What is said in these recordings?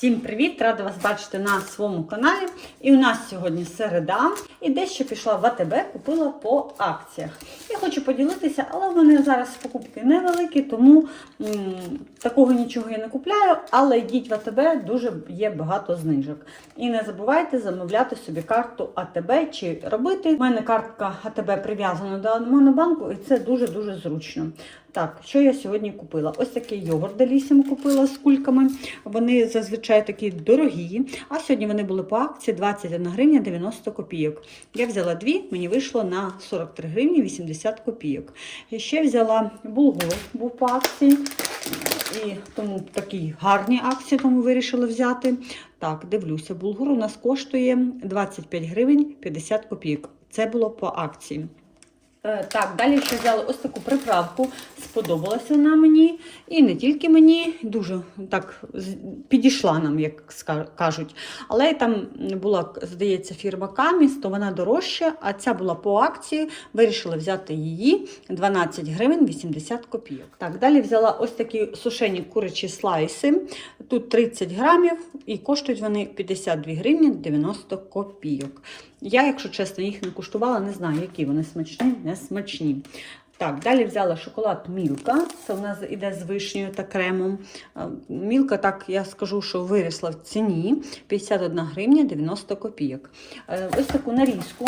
Привіт! Рада вас бачити на своєму каналі. І у нас сьогодні середа. І дещо пішла в АТБ, купила по акціях. Я хочу поділитися, але в мене зараз покупки невеликі, тому м, такого нічого я не купляю. Але йдіть в АТБ, дуже є багато знижок. І не забувайте замовляти собі карту АТБ чи робити. У мене картка АТБ прив'язана до Монобанку, і це дуже-дуже зручно. Так, що я сьогодні купила? Ось такий йогурт Делісім купила з кульками. Вони зазвичай такі дорогі. А сьогодні вони були по акції 21 гривня 90 копійок. Я взяла дві, мені вийшло на 43 гривні 80 копійок. І ще взяла булгур, був по акції. І тому такі гарні акції, тому вирішила взяти. Так, дивлюся, булгур у нас коштує 25 гривень 50 копійок. Це було по акції. Е, Так, далі ще взяли ось таку приправку. Сподобалася вона мені. І не тільки мені, дуже так підійшла нам, як кажуть. Але там була, здається, фірма Каміс, то вона дорожча, а ця була по акції. Вирішили взяти її 12 гривень 80 копійок. Так, далі взяла ось такі сушені курячі слайси. Тут 30 грамів і коштують вони 52 гривні 90 копійок. Я, якщо чесно, їх не куштувала, не знаю, які вони смачні, не смачні. Так, далі взяла шоколад Мілка. Це у нас іде з вишнею та кремом. Е, Мілка, так я скажу, що виросла в ціні 51 гривня 90 копійок. Е, Ось таку нарізку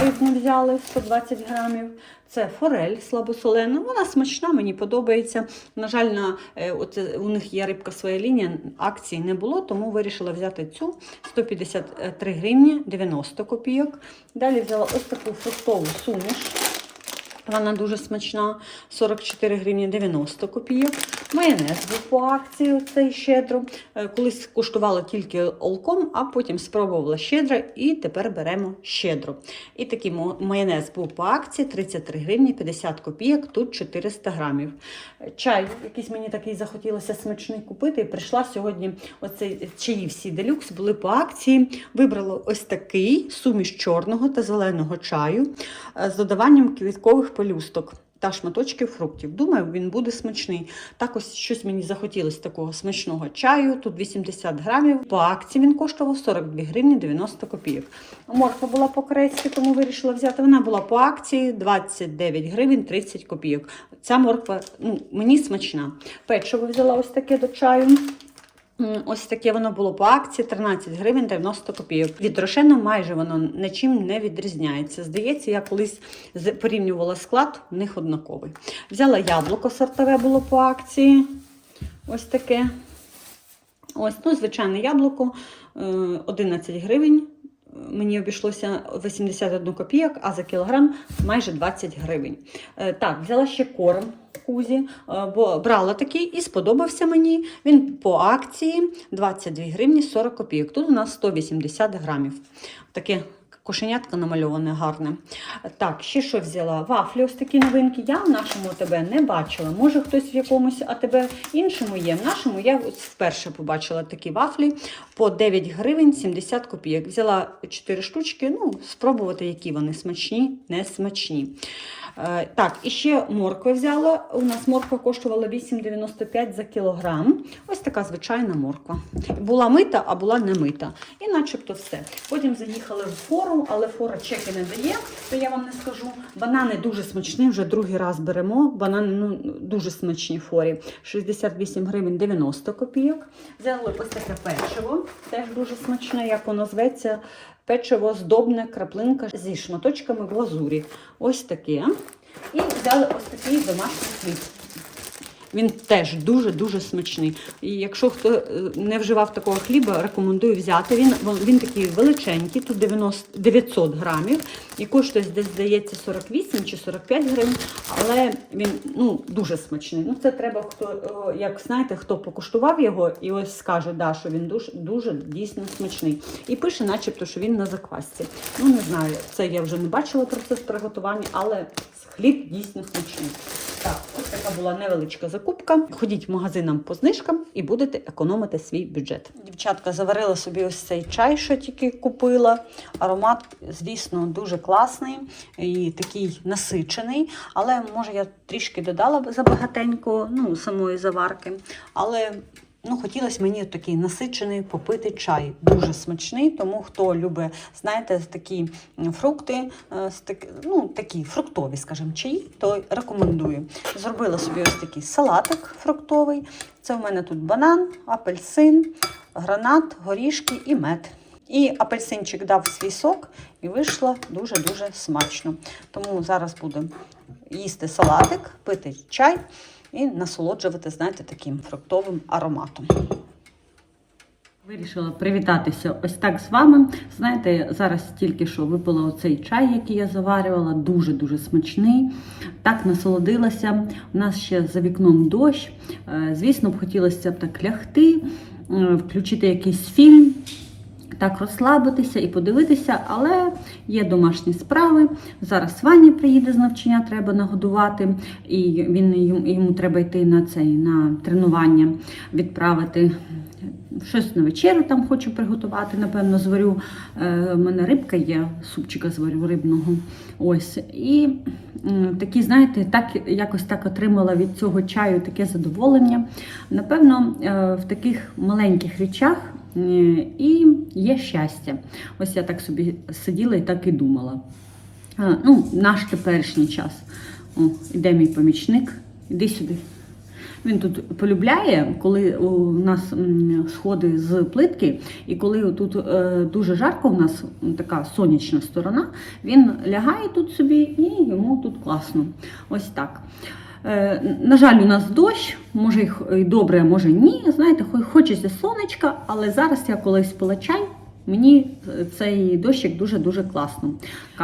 рибну взяли 120 грамів. Це форель слабосолена. Вона смачна, мені подобається. На жаль, на, е, оце, у них є рибка своя лінія, акції не було, тому вирішила взяти цю 153 гривні 90 копійок. Далі взяла ось таку фруктову суміш. Вона дуже смачна, 44 гривні 90 копійок. Майонез був по акції цей щедро. Е, Колись куштувала тільки олком, а потім спробувала щедро і тепер беремо щедро. І такий майонез був по акції 33 гривні 50 копійок, тут 400 грамів. Чай, якийсь мені такий захотілося смачний купити. І прийшла сьогодні оцей чаї всі делюкс були по акції. Вибрала ось такий суміш чорного та зеленого чаю е, з додаванням квіткових пелюсток та шматочків фруктів. Думаю, він буде смачний. Так ось щось мені захотілося такого смачного чаю. Тут 80 грамів. По акції він коштував 42 гривні 90 копійок. Морква була по-корейськи, тому вирішила взяти. Вона була по акції 29 гривень 30 копійок. Ця морква ну, мені смачна. Печиво взяла ось таке до чаю. Ось таке воно було по акції 13 гривень 90 копійок. Від Рошена майже воно нічим не відрізняється. Здається, я колись порівнювала склад, в них однаковий. Взяла яблуко сортове було по акції. Ось таке. Ось, ну, звичайне яблуко е, 11 гривень. Мені обійшлося 81 копійок, а за кілограм майже 20 гривень. Е, Так, взяла ще корм кузі, е, бо брала такий і сподобався мені. Він по акції 22 гривні 40 копійок. Тут у нас 180 грамів. Таке кошенятка намальоване гарне. Так, ще що взяла? Вафлі, ось такі новинки. Я в нашому АТБ не бачила. Може хтось в якомусь АТБ іншому є. В нашому я ось вперше побачила такі вафлі по 9 гривень 70 копійок. Взяла 4 штучки, ну, спробувати, які вони смачні, не смачні. Е, Так, і ще моркви взяла. У нас морква коштувала 8,95 за кілограм. Ось така звичайна морква. Була мита, а була не мита. І начебто все. Потім заїхали в фору, але фора чеки не дає, то я вам не скажу. Банани дуже смачні, вже другий раз беремо. Банани ну, дуже смачні в форі. 68 гривень 90 копійок. Взяли ось таке печиво, теж дуже смачне, як воно зветься. Печиво здобне краплинка зі шматочками глазурі. Ось таке. І взяли ось такий домашній хліб. Він теж дуже-дуже смачний. І якщо хто е, не вживав такого хліба, рекомендую взяти. Він, він такий величенький, тут 90, 900 грамів, і коштує десь, здається, 48 чи 45 гривень, але він ну, дуже смачний. Ну, це треба, хто, як знаєте, хто покуштував його і ось скаже, да, що він дуже, дуже дійсно смачний. І пише, начебто, що він на заквасці. Ну, не знаю, це я вже не бачила процес приготування, але хліб дійсно смачний. Так, ось така була невеличка закупка. Ходіть магазинам по знижкам і будете економити свій бюджет. Дівчатка заварила собі ось цей чай, що тільки купила. Аромат, звісно, дуже класний і такий насичений. Але може я трішки додала забагатенько, ну, самої заварки. Але Ну, хотілося мені такий насичений попити чай. Дуже смачний, тому хто любить, знаєте, такі фрукти, е, ну, такі фруктові, скажімо, чаї, то рекомендую. Зробила собі ось такий салатик фруктовий. Це в мене тут банан, апельсин, гранат, горішки і мед. І апельсинчик дав свій сок, і вийшло дуже-дуже смачно. Тому зараз буду їсти салатик, пити чай і насолоджувати, знаєте, таким фруктовим ароматом. Вирішила привітатися ось так з вами. Знаєте, зараз тільки що випила оцей чай, який я заварювала, дуже-дуже смачний. Так насолодилася. У нас ще за вікном дощ. Е, Звісно, б хотілося б так лягти, е, включити якийсь фільм. Так розслабитися і подивитися, але є домашні справи. Зараз Ваня приїде з навчання, треба нагодувати, і він йому, треба йти на цей на тренування, відправити. Щось на вечерю там хочу приготувати, напевно, зварю. Е, У мене рибка є, супчика зварю рибного. Ось. І такі, знаєте, так якось так отримала від цього чаю таке задоволення. Напевно, е, в таких маленьких речах е, і є щастя. Ось я так собі сиділа і так і думала. Е, Ну, наш теперішній час. О, іде мій помічник, іди сюди. Він тут полюбляє, коли у нас сходи з плитки, і коли тут е, дуже жарко, у нас така сонячна сторона, він лягає тут собі і йому тут класно. Ось так. Е, На жаль, у нас дощ, може й добре, а може ні. Знаєте, хочеться сонечка, але зараз я колись пила чай. Мені е, цей дощик дуже-дуже класно.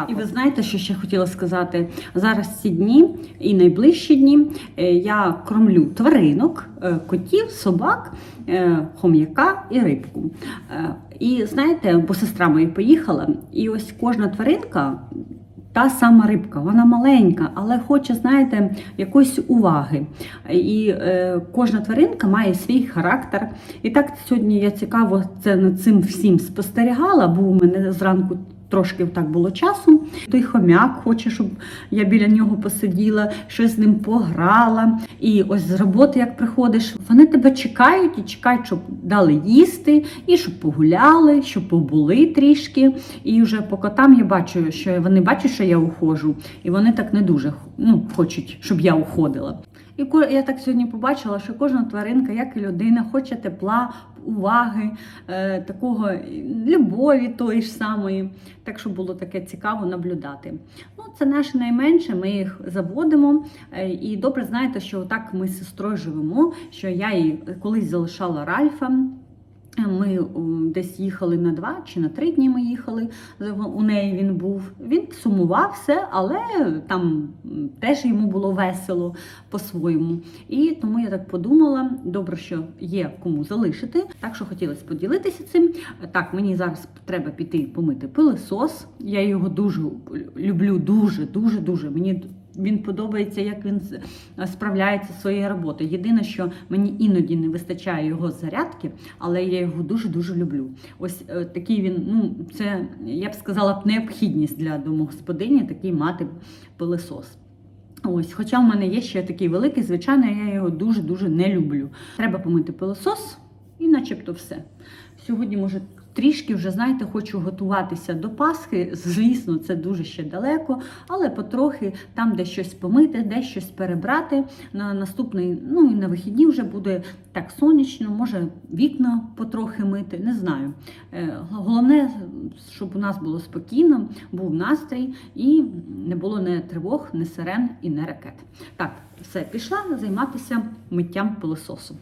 І ви знаєте, що ще хотіла сказати? Зараз ці дні і найближчі дні е, я кормлю тваринок, котів, собак, хом'яка і рибку. І знаєте, бо сестра моя поїхала, і ось кожна тваринка. Та сама рибка, вона маленька, але хоче, знаєте, якоїсь уваги. І е, кожна тваринка має свій характер. І так сьогодні я цікаво це над цим всім спостерігала, бо у мене зранку трошки так було часу. Той хомяк хоче, щоб я біля нього посиділа, щось з ним пограла. І ось з роботи, як приходиш, вони тебе чекають і чекають, щоб дали їсти, і щоб погуляли, щоб побули трішки. І вже по котам я бачу, що вони бачать, що я уходжу, і вони так не дуже ну, хочуть, щоб я уходила. І я так сьогодні побачила, що кожна тваринка, як і людина, хоче тепла, уваги, е, такого е, любові тої ж самої. Так що було таке цікаво наблюдати. Ну, це наше найменше, ми їх заводимо. Е, і добре знаєте, що так ми з сестрою живемо, що я її колись залишала Ральфа. Ми десь їхали на два чи на три дні ми їхали. У неї він був. Він сумував все, але там теж йому було весело по-своєму. І тому я так подумала: добре, що є кому залишити. Так що хотілося поділитися цим. Так, мені зараз треба піти помити пилисос. Я його дуже люблю, дуже, дуже, дуже. Мені він подобається, як він справляється зі своєю роботою. Єдине, що мені іноді не вистачає його зарядки, але я його дуже дуже люблю. Ось е, такий він, ну це я б сказала необхідність для домогосподині, такий мати пилисос. Ось, хоча в мене є ще такий великий, звичайно, я його дуже-дуже не люблю. Треба помити пилосос і начебто все. Сьогодні, може, трішки вже, знаєте, хочу готуватися до Пасхи. Звісно, це дуже ще далеко, але потрохи там, де щось помити, де щось перебрати. На наступний, ну і на вихідні вже буде так сонячно, може вікна потрохи мити, не знаю. Е, Головне, щоб у нас було спокійно, був настрій і не було ні тривог, ні сирен і ні ракет. Так, все, пішла займатися миттям пилососу.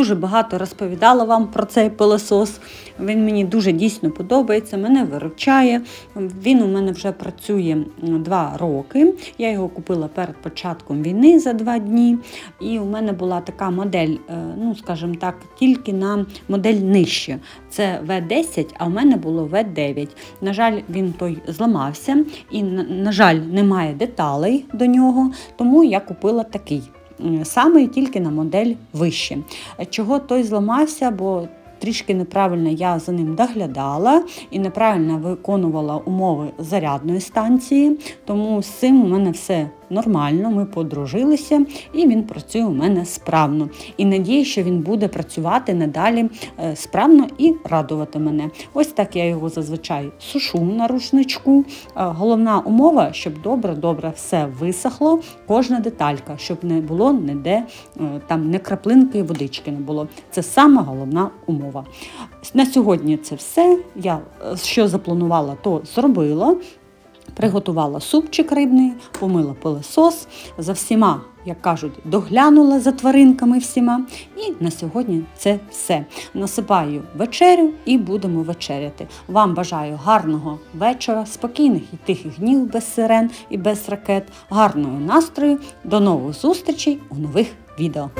Дуже багато розповідала вам про цей пилосос. Він мені дуже дійсно подобається, мене виручає. Він у мене вже працює два роки. Я його купила перед початком війни за два дні. І у мене була така модель, е, ну скажімо так, тільки на модель нижче. Це В10, а в мене було В9. На жаль, він той зламався, і, на жаль, немає деталей до нього, тому я купила такий. Саме тільки на модель вище. Чого той зламався, бо трішки неправильно я за ним доглядала і неправильно виконувала умови зарядної станції, тому з цим у мене все нормально. Ми подружилися, і він працює у мене справно. І надію, що він буде працювати надалі е, справно і радувати мене. Ось так я його зазвичай сушу на рушничку. Е, Головна умова, щоб добре-добре все висохло, кожна деталька, щоб не було ніде е, там не краплинки водички не було. Це сама головна умова. На сьогодні це все. Я що запланувала, то зробила. Приготувала супчик рибний, помила пилосос, за всіма, як кажуть, доглянула за тваринками всіма. І на сьогодні це все. Насипаю вечерю і будемо вечеряти. Вам бажаю гарного вечора, спокійних і тихих днів без сирен і без ракет, гарного настрою. До нових зустрічей у нових відео.